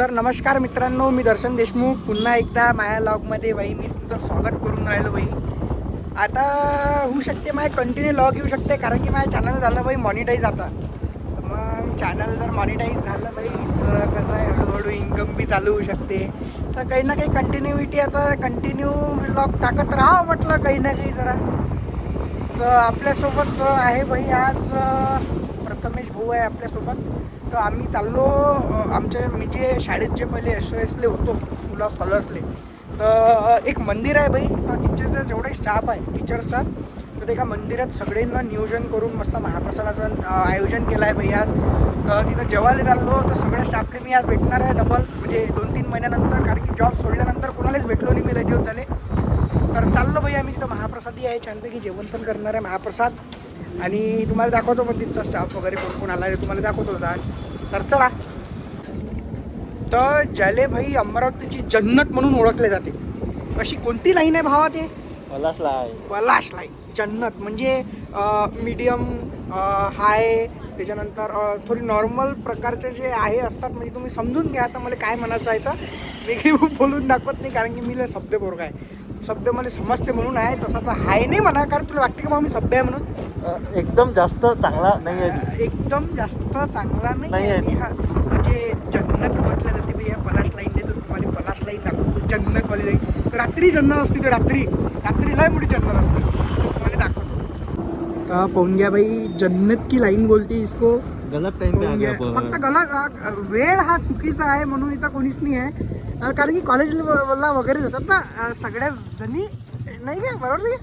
तर नमस्कार मित्रांनो मी दर्शन देशमुख. पुन्हा एकदा माया लॉगमध्ये बाई मी तुमचं स्वागत करून राहिलो बाई. आता होऊ शकते माझे कंटिन्यू लॉग येऊ शकते कारण की माझ्या चॅनल झालं बाई मॉनिटाईज आता. मग चॅनल जर मॉनिटाईज झालं बाई तर कसं आहे हळूहळू इन्कम बी चालू होऊ शकते. तर काही ना काही कंटिन्युइटी आता कंटिन्यू लॉग टाकत राहा म्हटलं काही ना काही जरा. तर आपल्यासोबत आहे बाई आज कमेश भाऊ आहे आपल्यासोबत. तर आम्ही चाललो आमच्या मी जे शाळेत जे पहिले एस एसले होतो स्कूल ऑफ फॉलोअर्सले तर एक मंदिर आहे बाई. तर तिथे जेवढे स्टाफ आहे टीचर्सचा तर ते एका मंदिरात सगळ्यांना नियोजन करून मस्त महाप्रसादाचं आयोजन केलं आहे बाई आज. तर तिथं जेवायला चाललो तर सगळ्या स्टाफले मी आज भेटणार आहे डबल म्हणजे दोन तीन महिन्यानंतर कारण की जॉब सोडल्यानंतर कोणालाच भेटलो नाही मी लय दिवस झाले. तर चाललो बाई आम्ही तिथं महाप्रसादी आहे. छानपैकी जेवण पण करणार आहे महाप्रसाद. आणि तुम्हाला दाखवतो पण तिथचा स्टाफ वगैरे कोण कोण आला तुम्हाला दाखवतो आज तर चला. तर ज्याले भाई अमरावतीची जन्नत म्हणून ओळखले जाते. अशी कोणती लाईन आहे भावा ते? पलासला आहे पलाश लाईन जन्नत. म्हणजे मीडियम हाय त्याच्यानंतर थोडी नॉर्मल प्रकारचे जे आहे असतात म्हणजे तुम्ही समजून घ्या. आता मला काय म्हणायचं आहे तर मी काही बोलून दाखवत नाही कारण की मी लय सभ्य पोरगा आहे. शब्द मला समजते म्हणून आहे तसा तर आहे नाही म्हणा कारण तुला वाटते का बाबा मी सभ्य आहे म्हणून. एकदम जास्त चांगला नाही आहे एकदम जास्त चांगला नाही नाही आहे हा म्हणजे जन्नत म्हटलं जाते या पलाश लाईन देतो तुम्हाला पलाश लाईन दाखवतो जन्नतवाली लाईन. रात्री जन्नत असते ते रात्री. रात्री लय मोठी जन्नत असते. तुम्हाला दाखवतो. तर पाहून घ्या बाई जन्नत की लाईन बोलते इसको? गलत टाइम पे आ गया. फक्त गलत वेळ हा चुकीचा आहे म्हणून इथं कोणीच नाही आहे. कारण की कॉलेजला वगैरे जातात ना सगळ्या जणी नाही का? बरोबर नाही?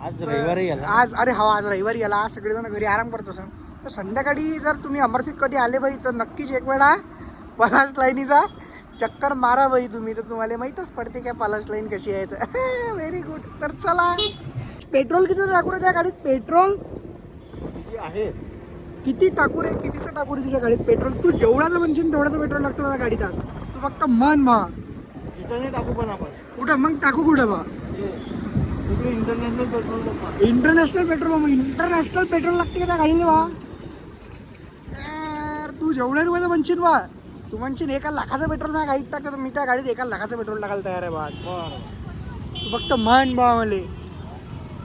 आज रविवारी आला. आज अरे हा आज रविवारी आला. आज सगळेजण घरी आराम करत असं तर संध्याकाळी जर तुम्ही अमरतीत कधी आले बाई तर नक्कीच एक वेळा पलाश लाईनीचा चक्कर मारा बाई तुम्ही. तर तुम्हाला माहीतच पडते काय पलाश लाईन कशी आहे तर. व्हेरी गुड तर चला. पेट्रोल किती टाकू रे त्या गाडीत पेट्रोल? आहे? किती टाकू रे कितीचं टाकू रे तुझ्या गाडीत पेट्रोल? तू जेवढाचं म्हणशील तेवढाचं पेट्रोल लागतं माझ्या गाडीत आज. तू फक्त मन मा. इथं नाही टाकू पण आपण. कुठं? मग टाकू कुठं बा? International petrol international petrol international petrol लागते का त्या गाडीने बा? यार, तू जेवढ्या रुपयाचं म्हणशील बा तू म्हणशील एका लाखाचं पेट्रोल माझ्या गाडीत टाकतो तर मी त्या गाडीत एका लाखाचं पेट्रोल टाकायला तयार आहे बा तू फक्त म्हण बा मले.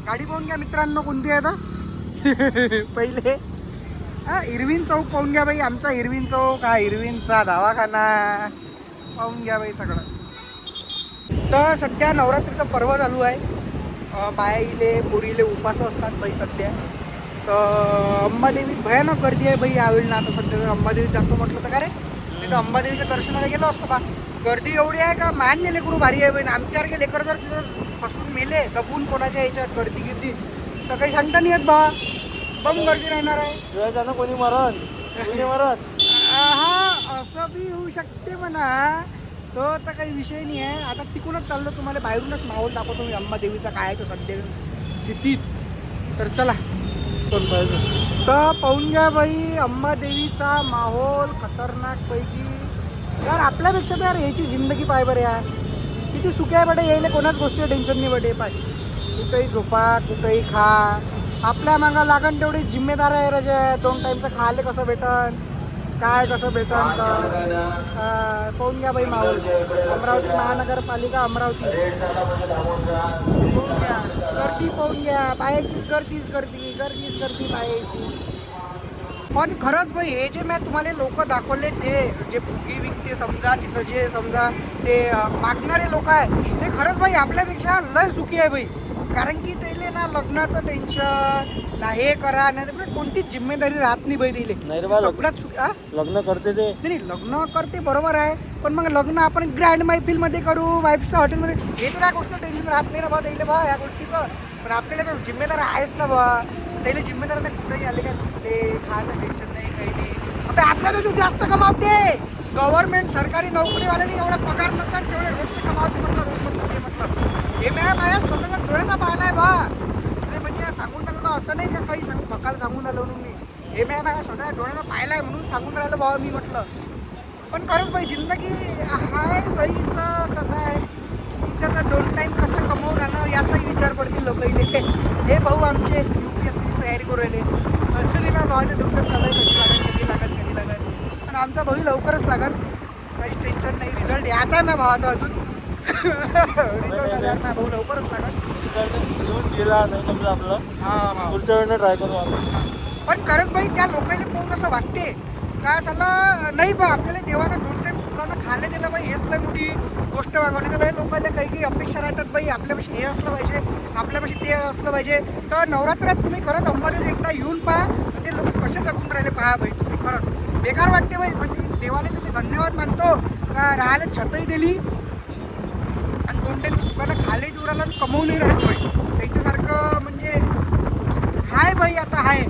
गाडी पाहून घ्या मित्रांनो कोणती आहे आता? पहिले. हा इरविन चौक पाहून घ्या बाई आमचा इरविन चौक हा इरविनचा दवाखाना. पाहून घ्या बाई सगळं. तर सध्या नवरात्रीचं पर्व चालू आहे. बाईले पोरीले उपास असतात बाई सध्या. तर अंबादेवीत भयानक गर्दी आहे बाई यावेळी ना. आता सध्या जर अंबादेवीत जातो म्हटलं तर का रे नाही तर अंबादेवीच्या दर्शनाला गेलो असतो बा. गर्दी एवढी आहे का? मान्य गुरु भारी आहे बाई. आमच्यासारखे लेकर जर तिथं फसून मेले दबून कोणाच्या याच्यात गर्दी गिर्दी तर काही सांगता नाही येत बा. बम गर्दी राहणार आहे. त्यानं कोणी मरण? कोणी मरत? हा असं बी होऊ शकते म्हणा. तो तर काही विषय नाही आहे. आता तिकूनच चाललो तुम्हाला. बाहेरूनच माहोल दाखवतो मी. अंबादेवीचा काय आहे तो सध्या स्थितीत. तर चला. तर पाहून घ्या बाई अंबादेवीचा माहोल खतरनाक पैकी. यार आपल्यापेक्षा तर यार याची जिंदगी पाय बरं यार. किती आहे बडे यायला कोणाच गोष्टी टेन्शन नाही बडे पाय. कुठेही झोपा कुठेही खा. आपल्या मागं लागण तेवढी जिम्मेदार आहे रजे दोन टाईमचं खायला कसं भेटन? काय कसं भेटन तर? पाहून घ्या बाई माहोल. अमरावती महानगरपालिका अमरावती. पाहून घ्या. गर्दी पाहून घ्या. बायाचीच गर्दीच गर्दी. गर्दीच गर्दी बायाची पण खरंच भाई हे जे मी तुम्हाला लोक दाखवले ते जे फुगी विकते समजा तिथं जे समजा ते मागणारे लोक आहे ते खरंच भाई आपल्यापेक्षा लय सुखी आहे भाई कारण की त्याले ना लग्नाचं टेन्शन ना हे करा ना ते कोणतीच जिम्मेदारी राहत नाही बाई नाही रे तिले बा, लग- सगळ्यात हा? लग्न करते ते. नाही नाही, लग्न करते बरोबर आहे पण मग लग्न आपण ग्रँड मैफिलमध्ये करू फाईव्ह स्टार हॉटेलमध्ये हे तर या गोष्टीचं टेन्शन राहत नाही ना बा त्याला बा या गोष्टीचं. पण आपल्याला तर जिम्मेदार आहेच ना बा. त्याला जिम्मेदार नाही कुठेही आले काय कुठे खायचं टेन्शन नाही काही नाही. आता आपल्यापेक्षा जास्त कमावते. गव्हर्नमेंट सरकारी नोकरीवाल्याने एवढा पगार नसतात तेवढे रोजचे कमावते म्हटलं रोज म्हटलं माझ्या स्वतःच्या डोळ्यांना पाहिलाय बा. नाही म्हणजे सांगून राहिलं ना असं नाही का काही सांगू फकाल सांगून राहिलो म्हणून मी. हे मॅ माझ्या डोळ्यांना डोळ्यानं पाहिलाय म्हणून सांगून राहिलो बाबा मी म्हटलं. पण खरंच बाई जिंदगी हाय बाई इथं कसं आहे? इथं तर दोन टाईम कसं कमवून आलं याचाही विचार पडतील लोक इथे. हे भाऊ आमचे यू पी एस सीची तयारी करू राहिले. असं माझ्या भावाच्या तुमचं चालू आहे कधी लागत कधी लागत कधी लागत पण आमचा भाऊ लवकरच लागत काहीच टेन्शन नाही रिझल्ट याचा आहे माझ्या भावाचा अजून. भाऊ लवकरच लागत तिकडनं घेऊन गेला नाही जमलं आपलं हा भाऊ. पुढच्या वेळेला ट्राय करू आपण. पण खरंच भाई त्या लोकांना पाहून असं वाटते. का साला नाही बा आपल्याला देवानं दोन टाइम सुखानं खायला दिलं बाई हेच लय मोठी गोष्ट बाबा तर लोकांना काही काही अपेक्षा राहतात बाई आपल्यापाशी हे असलं पाहिजे आपल्यापाशी ते असलं पाहिजे. तर नवरात्रात तुम्ही खरंच अंबानीला एकदा येऊन पहा ते लोक कसे जगून राहिले पहा बाई तुम्ही खरंच. बेकार वाटते बाई म्हणजे देवाला तुम्ही धन्यवाद मानतो. का राहायला छतही दिली दोन टाइम देऊ राहिला आणि कमवूनही राहिलं बाई त्याच्यासारखं म्हणजे हाय भाई आता हाय.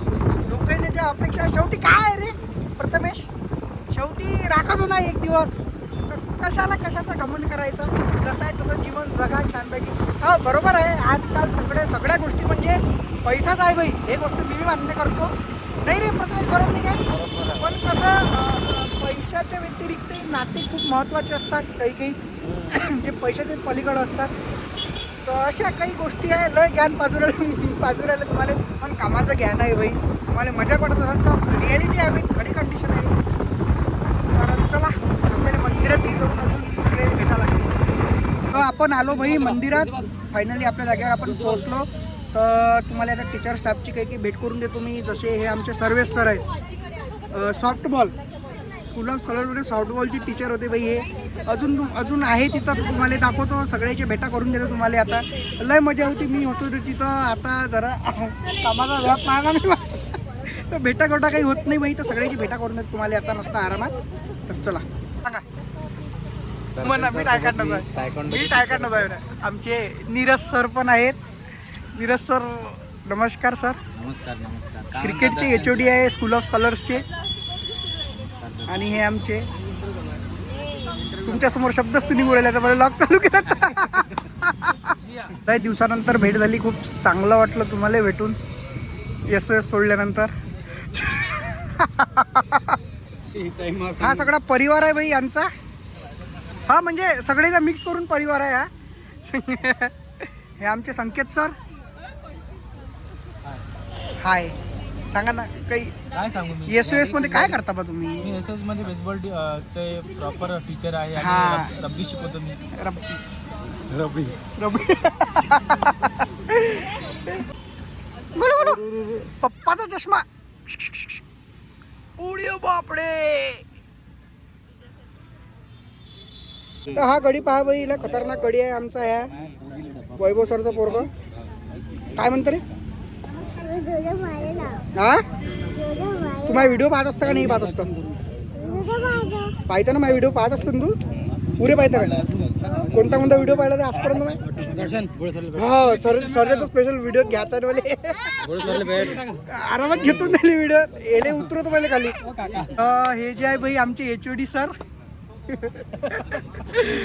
लोकांनी ज्या अपेक्षा शेवटी काय आहे रे? प्रथमेश शेवटी राखाच होणार एक दिवस. कशाला कशाचा गमन करायचा? जसं आहे तसं जीवन जगा छानपैकी. हा बरोबर आहे. आजकाल सगळे सगळ्या गोष्टी म्हणजे पैसाच आहे भाई हे गोष्ट मी मान्य करतो. नाही रे प्रथमेश बरोबर नाही काय? पण कसं पैशाच्या व्यतिरिक्त नाते खूप महत्त्वाचे असतात काही काही. जे पैशाचे पलीकडं असतात तर अशा काही गोष्टी आहे. लय ज्ञान बाजूला बाजूला तुम्हाला. पण कामाचं ज्ञान आहे भाई. तुम्हाला मजा पडत असेल तर रिॲलिटी आहे भाई. खरी कंडिशन आहे. तर चला आपल्याला मंदिरात जाऊन अजून सगळे भेटायला लागले. तर आपण आलो भाई मंदिरात. फायनली आपल्या जागेवर आपण पोहोचलो. तर तुम्हाला आता टीचर स्टाफची काही काही भेट करून देतो मी. जसे हे आमचे सर्वेस सर आहेत. सॉफ्टबॉल स्कूल ऑफ कलरमध्ये सॉफ्टबॉलची टीचर होते बाई हे. अजून अजून आहे तिथं तुम्हाला दाखवतो. सगळ्याची भेटा करून देतो तुम्हाला आता. लय मजा होती मी होतो तिथं. आता जरा कामाचा व्याप मागा मी तर भेटा गोटा काही होत नाही बाई तर सगळ्याची भेटा करून देतो तुम्हाला आता नसतं आरामात. तर चला. सांगा. मी मी. आमचे नीरज सर पण आहेत. नीरज सर नमस्कार सर. नमस्कार नमस्कार. क्रिकेटचे एच ओ डी आहे स्कूल ऑफ स्कॉलर्सचे आणि हे आमचे. तुमच्यासमोर शब्दच तुम्ही बोलायला तर मला लॉक चालू केला. काही दिवसानंतर भेट झाली खूप चांगलं वाटलं तुम्हाला भेटून. एस एस सोडल्यानंतर. हा सगळा परिवार आहे बाई यांचा हा म्हणजे सगळेचा मिक्स करून परिवार आहे हा. हे आमचे संकेत सर हाय सांगा ना काही काय सांगू मी? एस एसमध्ये काय करता बा तुम्ही? मी एस एसमध्ये बेसबॉल चे प्रॉपर टीचर आहे हा. रब- रब्बी शिकवतो मी. रब- रबी रब- बोलो बोलो. पप्पाचा चष्मा. उडी बापडे. तर हा गडी पहा बाई हिला खतरनाक गडी आहे आमचा ह्या. वैभव सरचा पोरग. काय म्हणतो रे? हा? तू माझा व्हिडिओ पाहत असता का नाही पाहत असतो? पाहतो ना माझा व्हिडिओ पाहत असतो ना तू? पुरे पाहता का? कोणता कोणता व्हिडिओ पाहिला ते आजपर्यंत नाही दर्शन हो सर सरचा स्पेशल व्हिडिओ घ्यायचा ना मला आरामात घेतो नाही व्हिडिओ एले उतरवतो पहिले खाली. अं, हे जे आहे भाई आमचे एच ओ डी सर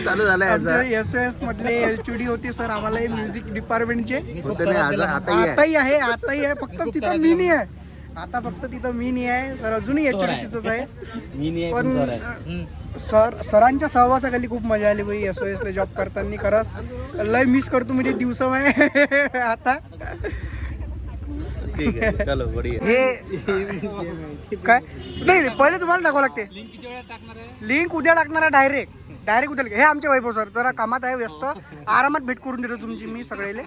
चालू झालं आमचे एस एस मधले एच ओ डी होते सर. आम्हाला म्युझिक डिपार्टमेंटचे आता आताही आहे. आताही आहे फक्त तिथं मी नाही आहे. आता फक्त तिथं मी नाही आहे. सर अजूनही एच ओ डी तिथंच आहे. पण सर सरांच्या सहवासाखाली खूप मजा आली बाई. एस ओ एसला जॉब करताना खरंच. लय मिस करतो म्हणजे दिवस आता. ठीक आहे चलो बढिया हे काय? नाही नाही पहिले तुम्हाला दाखवावं लागते. लिंक उद्या टाकणार आहे डायरेक्ट डायरेक्ट उद्या हे आमचे वैभव सर जरा कामात आहे व्यस्त. आरामात भेट करून देतो तुमची मी सगळेले.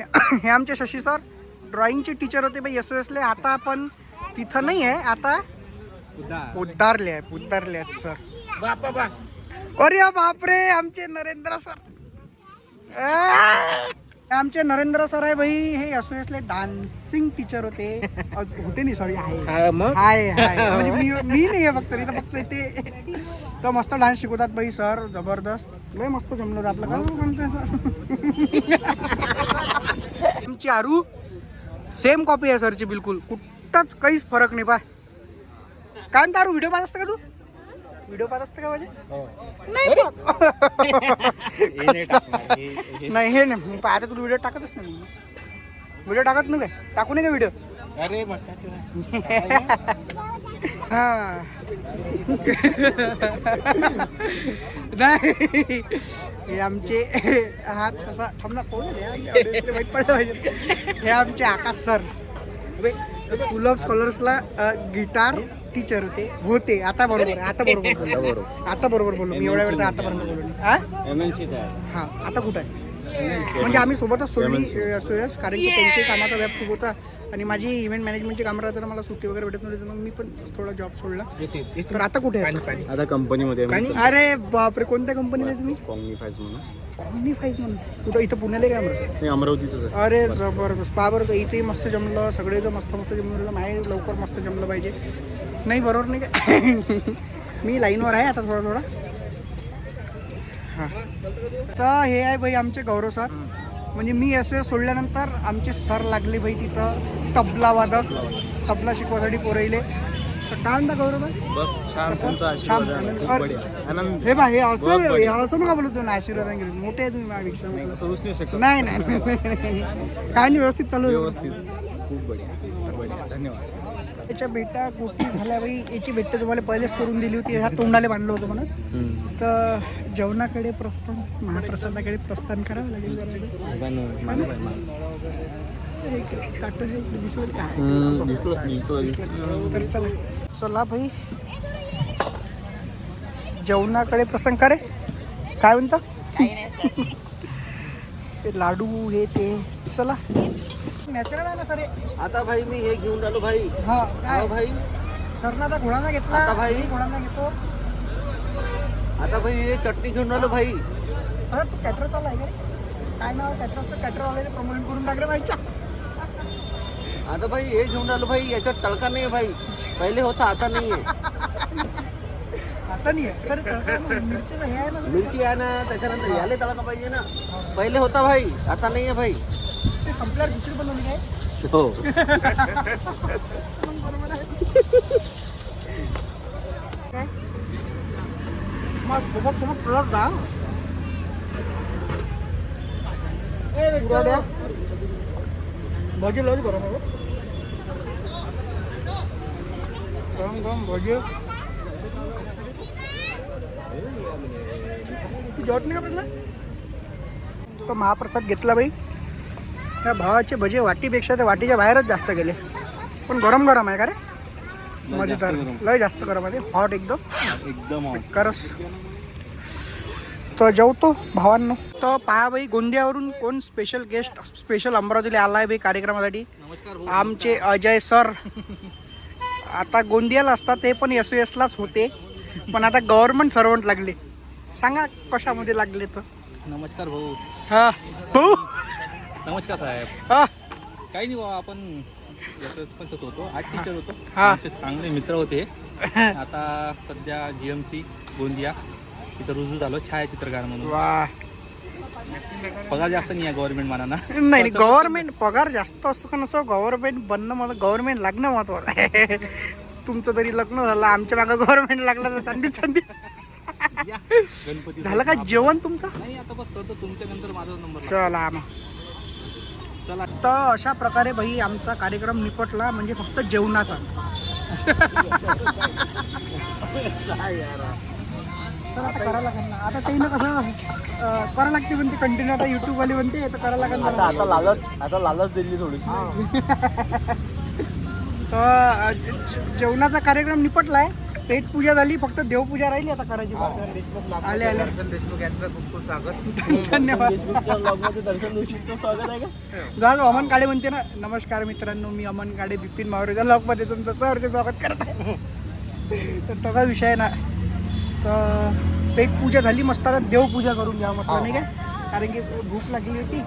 हे आमचे शशी सर ड्रॉइंगचे टीचर होते बाई एस ओ एसले आता आपण तिथं नाही आहे आता उद्धारले आहे उद्धारले आहेत सर अरे बापरे आमचे नरेंद्र सर आ! आमचे नरेंद्र सर आहे भाई हे एस ओ एसले डान्सिंग टीचर होते. अज- होते नाही सॉरी आहे. हाय हाय. म्हणजे मी मी नाही आहे फक्त इथं फक्त ते तर मस्त डान्स शिकवतात बाई सर जबरदस्त. लय मस्त जमलं होतं आपलं. काय आमची आरू सेम कॉपी आहे सरची बिलकुल. कुठंच काहीच फरक नाही पा काय म्हणता आरू व्हिडिओ पाहत असतं का तू? व्हिडिओ पाहत असतं का माझे? नाही पाहत. नाही हे नाही मी पाहता तुला व्हिडिओ टाकतच नाही व्हिडिओ टाकत नाही काय? टाकू नये का व्हिडिओ? अरे मस्त हा. नाही. हे आमचे हात कसा थांबला कोण आहे? हे आमचे audience ला माहीत पडलं पाहिजे. हे आमचे आकाश सर. स्कूल ऑफ स्कॉलर्सला गिटार टीचर होते. होते. आता बरोबर आहे, आता बरोबर बोललो. बरोबर. आता बरोबर बोललो. मी एवढ्या वेळ आतापर्यंत बोललो नाही. हा हा. आता कुठं आहे? म्हणजे आम्ही सोबतच सोडली अ, सोयस कारण की त्यांचे कामाचा व्याप खूप होता आणि माझी इव्हेंट मॅनेजमेंटची कामं राहताना मला सुट्टी वगैरे भेटत नव्हती तर मग मी पण थोडा जॉब सोडला. तर आता कुठे आहे? आता कंपनीमध्ये अरे बापरे कोणत्या कंपनीत आहे तुम्ही? कॉग्निफाईज म्हणून. कॉमनी फाईज म्हणून. कुठं? इथं पुण्याला काय म्हणून नाही अमरावतीच अरे जबरदस्त. पहा बरं. इथंही मस्त जमलं. सगळे मस्त मस्त जमलं माहे लवकर मस्त जमलं पाहिजे. नाही बरोबर नाही का मी लाईनवर आहे आता थोडा थोडा हां तर हे आहे बाई आमचे गौरव सर म्हणजे मी एस एस सोडल्यानंतर आमचे सर लागले बाई तिथं तबला वादक तबला शिकवासाठी पोरहिले तर काय म्हणता गौरव भाई बस छान कसं? तुमचा छान, आशीर्वाद आहे. आनंद. खूप अरे. बढिया. आनंद हे बा हे असं बहुत हे बढिया. असं नका बोलू तुम्ही आशीर्वाद आहे मोठे आहे तुम्ही माझ्यापेक्षा असं शकत नाही नाही, नाही, नाही. काय नाही व्यवस्थित चालू आहे. व्यवस्थित खूप बढिया. बढिया. धन्यवाद. याच्या भेटा गोष्टी झाल्या बाई याची भेट तुम्हाला पहिलेच करून दिली होती. ह्या तोंडाला बांधलं होतं म्हणून. तर जेवणाकडे प्रस्थान महाप्रसादाकडे प्रस्थान करावं लागेल चला. चला भाई. जेवणाकडे प्रसंग करे काय म्हणता? लाडू हे ते. चला. नॅचरल आहे ना सर? आता भाई मी हे घेऊन आलो भाई. हा काय? भाई. सरना आता घोडाना घेतला. आता भाई? घोडाना घेतो. आता भाई हे चटणी घेऊन आलो भाई. अरे तू कॅटर चालला आहे? काय नाव कॅटर असतं कॅटरवाल्याने प्रमोशन करून टाकलं पाहिजे आता भाई हे घेऊन आलो भाई. याच्यात तडका नाही भाई. पहिले होता आता नाही आहे आता नाही आहे सर हे आहे ना मिरची आहे ना त्याच्यानंतर याले तडका पाहिजे ना. पहिले होता भाई आता नाही आहे भाई. संपल्यावर दुसरी बनवली काय हो. बरोबर आहे. मग सोबत सोबत प्लस जा. भजी लवली गरम आहे. गरम गरम भजी. तू जेवत नाही का महाप्रसाद घेतला बाई. त्या भावाचे भजे वाटीपेक्षा ते वाटीच्या बाहेरच जास्त गेले. पण गरम गरम आहे का रे? मजेदार लय जास्त गरम आहे. हॉट एकदम. एकदम करस. तर जेवतो भावांनो. तर पहा बाई गोंदियावरून कोण स्पेशल गेस्ट स्पेशल अमरावतीला आला आहे बाई कार्यक्रमासाठी आमचे अजय सर. आता गोंदियाला असतात ते पण एस एसलाच होते. पण आता गव्हर्नमेंट सर्वंट लागले. सांगा कशामध्ये लागले तर? नमस्कार भाऊ. हा. हो नमस्कार साहेब. हा. काही नाही बाबा आपण याचं पण तसं होतो. आठ टीचर होतो. हा. आमचे चांगले मित्र होते. आता सध्या जी एम सी गोंदिया तिथं रुजू झालो छायाचित्रकार म्हणून. वा. पगार जास्त नाही आहे गव्हर्नमेंट मानाना. नाही नाही गव्हर्नमेंट पगार जास्त असतो का नसो गव्हर्नमेंट बनणं महत्त्व गव्हर्नमेंट लागणं महत्वाचं आहे. तुमचं तरी लग्न झालं आमच्या मागं गव्हर्नमेंट लागलं तर चांदी चांदी. या, गणपती झालं का जेवण तुमचं? नाही आता बस करतो तुमच्या नंतर माझा नंबर चला मग चला. तर अशा प्रकारे भाई आमचा कार्यक्रम निपटला म्हणजे फक्त जेवणाचा. चला आता करा लागेल ना. आता ते ना कसं अं, करा लागते म्हणते कंटिन्यू आता युट्यूब वाली म्हणते तर करा लागेल मला. आता लालच आता लालच दिली थोडीशी. तर जेवणाचा कार्यक्रम निपटलाय. पेट पूजा झाली फक्त देवपूजा राहिली आता करायची. आले आले. दर्शन देशमुख यांचं खूप खूप स्वागत. धन्यवाद. देशमुखच्या ब्लॉगमध्ये दर्शन देशमुखचं स्वागत आहे का? अमन काळे म्हणते ना नमस्कार मित्रांनो मी अमन काळे बिपिन मावरेच्या लॉकमध्ये तुमचं सहर्ष स्वागत करत आहे. तर तसा विषय आहे ना. तर पेट पूजा झाली मस्त आता देवपूजा करून घ्या म्हटलं नाही काय कारण की भूक लागली होती.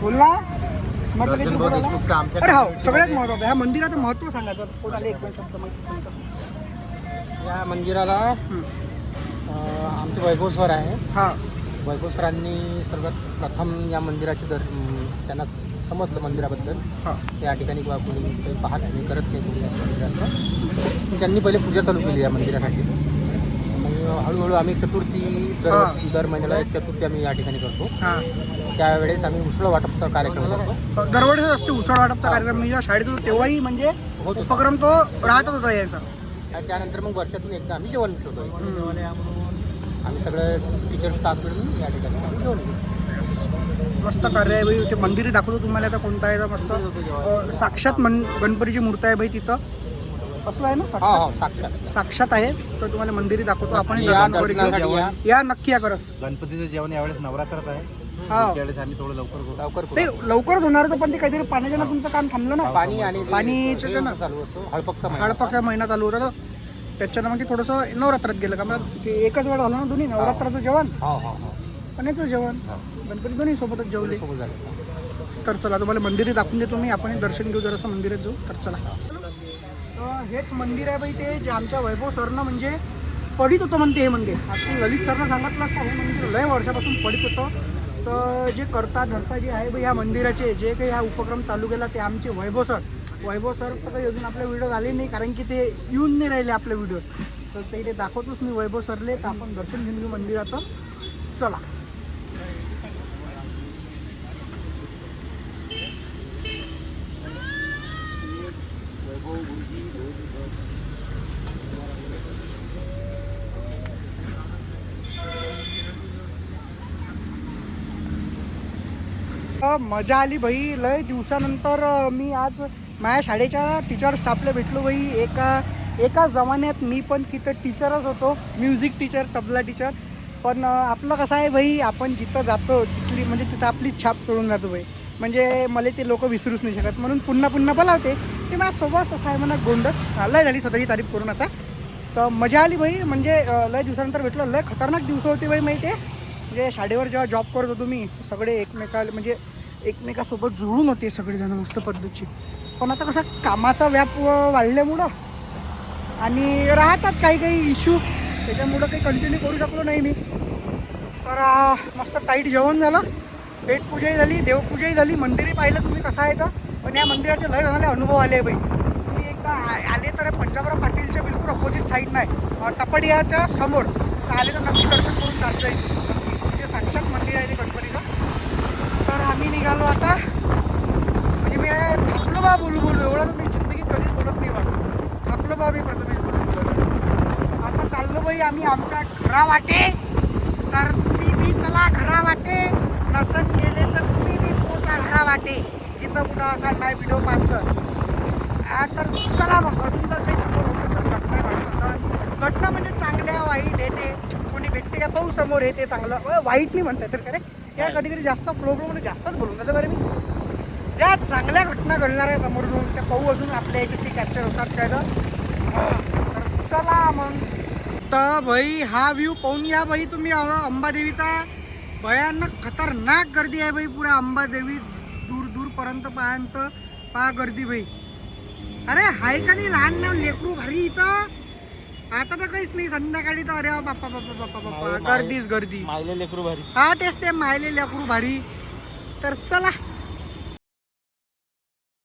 दर्शन की तू भाऊ बोलायला? देशमुखचं आमच्या अरे हो सगळ्यात महत्वाचं ह्या मंदिराचं महत्त्व सांगायचं कोणाला एक दोन शब्द माहिती सांगतो. या मंदिराला. अ, आमचे वैभव सर आहे. हा. वैभव सरांनी सर्वात प्रथम या मंदिराचे दर अम, त्यांना समजलं मंदिराबद्दल. हा. या ठिकाणी बा कोणी काही पाहत नाही करत नाही कोणी या मंदिराचं. त्यांनी पहिले पूजा चालू केली या मंदिरासाठी. मग हळूहळू आम्ही चतुर्थी दर हा. दर महिन्याला एक चतुर्थी आम्ही या ठिकाणी करतो. हा. त्यावेळेस आम्ही उसळ वाटपचा कार्यक्रम करतो. दरवर्षीच असते उसळ वाटपचा कार्यक्रम. मी जेव्हा शाळेत होतो तेव्हाही म्हणजे होत होता. उपक्रम तो राहतच होता यायचा आणि त्यानंतर मग वर्षातून एकदा आम्ही जेवण ठेवतो. आम्ही सगळं टीचर स्टाफ मिळून या ठिकाणी आम्ही जेवण घेतो मस्त कार्य आहे बाई ते मंदिर दाखवतो तुम्हाला आता कोणतं आहे तर मस्त. अं, साक्षात मन गणपतीची मूर्ती आहे बाई तिथं. असं आहे ना हा साक्षात? हा साक्षात. साक्षात आहे. तर तुम्हाला मंदिरी दाखवतो. आपण या दर्शनासाठी. या. या नक्की या करस गणपतीचं जेवण यावेळेस नवरात्रात आहे. हा. त्यावेळेस आम्ही थोडं लवकर करू. लवकर ते करू. लवकरच होणार होतं पण ते काहीतरी पाण्याच्या ना तुमचं काम थांबलं ना? पाणी आणि ते- पाणीचं हे ना. चालू महिना. महिना चालू होता त्याच्यानं मग ते थोडंसं नवरात्रात गेलं का? ते एकच वेळ झालं ना दोन्ही? नवरात्राचं जेवण? हा हा हा. आणि याचं जेवण गणपती दोन्ही सोबतच जेवले. सोबत झालं. तर चला तुम्हाला मंदिरे दाखवून देतो मी. आपण दर्शन घेऊ जरासं मंदिरात जाऊ. तर चला. हेच मंदिर आहे बाई ते जे आमच्या वैभव सरनं म्हणजे पडित होतं म्हणते हे मंदिर. आता ललित सरनं सांगितलं असतं हे मंदिर लय वर्षापासून पडित होतं. तर जे करता धरता जे आहे बाई ह्या मंदिराचे जे काही हा उपक्रम चालू केला ते आमचे वैभव सर. वैभव सर तर काही अजून आपल्या व्हिडिओ आले नाही कारण की ते येऊन नाही राहिले आपल्या व्हिडिओ तर ते दाखवतोच मी वैभव सरले तर आपण दर्शन घेऊन घेऊ मंदिराचं. चला. मजा आली भाई. लय दिवसानंतर मी आज माझ्या शाळेच्या टीचर स्टाफला भेटलो भाई. एका एका जमान्यात मी पण तिथं टीचरच होतो. म्युझिक टीचर तबला टीचर पण आपलं कसं आहे भाई आपण जिथं जातो तिथली म्हणजे तिथं आपली छाप सोडून जातो भाई. म्हणजे मला ते लोक विसरूच नाही शकत. म्हणून पुन्हा पुन्हा बोलावते. ते माझ्यासोबत तसं आहे म्हणा गोंडस. लय झाली स्वतःची तारीफ करून आता. तर मजा आली भाई. म्हणजे लय दिवसानंतर भेटलो. लय खतरनाक दिवस होते भाई माहिती आहे म्हणजे शाळेवर जेव्हा जॉब करत होतो मी सगळे एकमेकाला म्हणजे एकमेकासोबत जुळून होते सगळेजण मस्त पद्धतीची. पण आता कसं कामाचा व्याप वाढल्यामुळं आणि राहतात काही काही इश्यू त्याच्यामुळं काही कंटिन्यू करू शकलो नाही मी. तर मस्त टाईट जेवण झालं. पेटपूजाही झाली देवपूजाही झाली. मंदिरही पाहिलं तुम्ही कसं आहे तर. पण या मंदिराचे लय जणाले अनुभव आले बाई. तुम्ही एकदा आ- आले तर पंजाबराव पाटीलच्या बिलकुल अपोजिट साईड नाही. तपडियाच्या समोर. तर आले तर नक्की दर्शन करून जायचं आहे म्हणजे साक्षात मंदिर आहे ते गणपतीचं तर आम्ही निघालो आता म्हणजे मी थकलो बा बोलू बोलू एवढं तर मी जिंदगीत कधीच बोलत नाही बा थकलो बा मी प्रथमेश बोलून बोलून. आता चाललो बाई आम्ही आमच्या घरा वाटे. तर तुम्ही बी चला घरा वाटे. नसन गेले तर तुम्ही बी पोचा घरा वाटे. जिथं कुठं असा काय व्हिडिओ पाहतं. तर चला मग. अजून तर काही समोर होत असेल घटना घडत असेल. घटना म्हणजे चांगल्या वाईट येते कोणी भेटते का? पाहू समोर येते चांगलं. वाईट नाही म्हणताय तर खरे. या कधी कधी जास्त फ्लो फ्लोमध्ये जास्तच बोलून जातं बरं मी. ज्या चांगल्या घटना घडणार आहे समोर जाऊन त्या पाहू अजून आपल्या याच्यात ते कॅप्चर होतात काय तर चला मग. तर भाई हा व्ह्यू पाहून या भाई तुम्ही. अंबादेवीचा भयानक खतरनाक गर्दी आहे भाई पुऱ्या अंबादेवी दूर दूरपर्यंत पर्यंत पहा गर्दी भाई. अरे हाय का नाही लहान लहान लेकरू भारी इथं. आता तर काहीच नाही. संध्याकाळी तर अरे बाप्पा बाप्पा बाप्पा बाप्पा. गर्दीच गर्दी. मायले लेकरू भारी. हा तेच ते मायले लेकरू भारी. तर चला.